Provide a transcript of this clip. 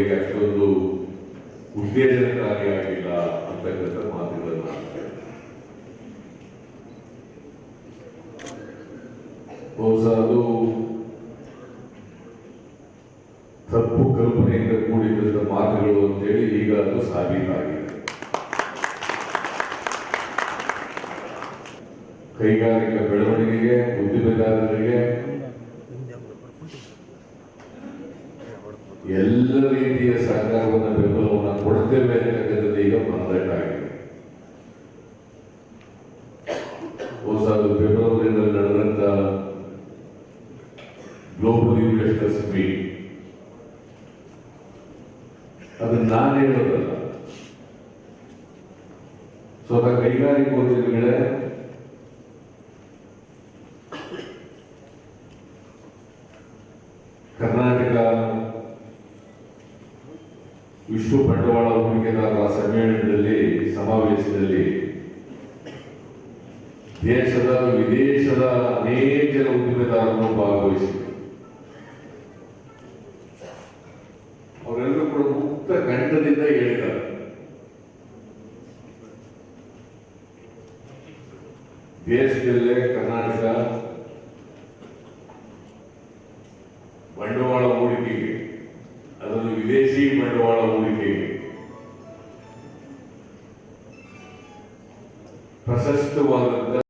ಬೆಳವಣಿಗೆಗೆ ಅಷ್ಟೊಂದು ಉತ್ತೇಜನಕಾರಿಯಾಗಿಲ್ಲ ಅಂತಕ್ಕಂಥ ಮಾತುಗಳನ್ನ. ಬಹುಶಃ ಅದು ತಪ್ಪು ಕಲ್ಪನೆಯಿಂದ ಕೂಡಿದಂತ ಮಾತುಗಳು ಅಂತೇಳಿ ಈಗ ಅದು ಸಾಬೀತಾಗಿದೆ ಕೈಗಾರಿಕಾ ಬೆಳವಣಿಗೆಗೆ ಎಲ್ಲ ರೀತಿಯ ಸಹಕಾರವನ್ನು ಬೆಂಬಲವನ್ನು ಕೊಡ್ತೇವೆ ಅಂತಕ್ಕಂಥದ್ದು ಈಗ ಮಾರಾಟ ಆಗಿದೆ ಬಹುಶಃ ಅದು ಫೆಬ್ರವರಿಯಲ್ಲಿ ನಡೆದಂತ ಗ್ಲೋಬಲ್ ಇನ್ವೆಸ್ಟರ್ಸ್ ಮೀಟ್ ಅದು ನಾನು ಹೇಳೋದಲ್ಲ ಸ್ವತಃ ಕೈಗಾರಿಕೋದ್ಯಮಿಗಳೇ ವಿಶ್ವ ಬಂಡವಾಳ ಹೂಡಿಕೆದಾರರ ಸಮ್ಮೇಳನದಲ್ಲಿ, ಸಮಾವೇಶದಲ್ಲಿ ದೇಶದ ವಿದೇಶದ ಅನೇಕ ಜನ ಉದ್ದಿಮೆದಾರರನ್ನು ಭಾಗವಹಿಸಿದರು ಅವರೆಲ್ಲರೂ ಕೂಡ ಮುಕ್ತ ಕಂಠದಿಂದ ಹೇಳ್ತಾರೆ ದೇಶದಲ್ಲೇ ಕರ್ನಾಟಕ ಬಂಡವಾಳ ಹೂಡಿಕೆಗೆ ಪ್ರಶಸ್ತವಾದಂತ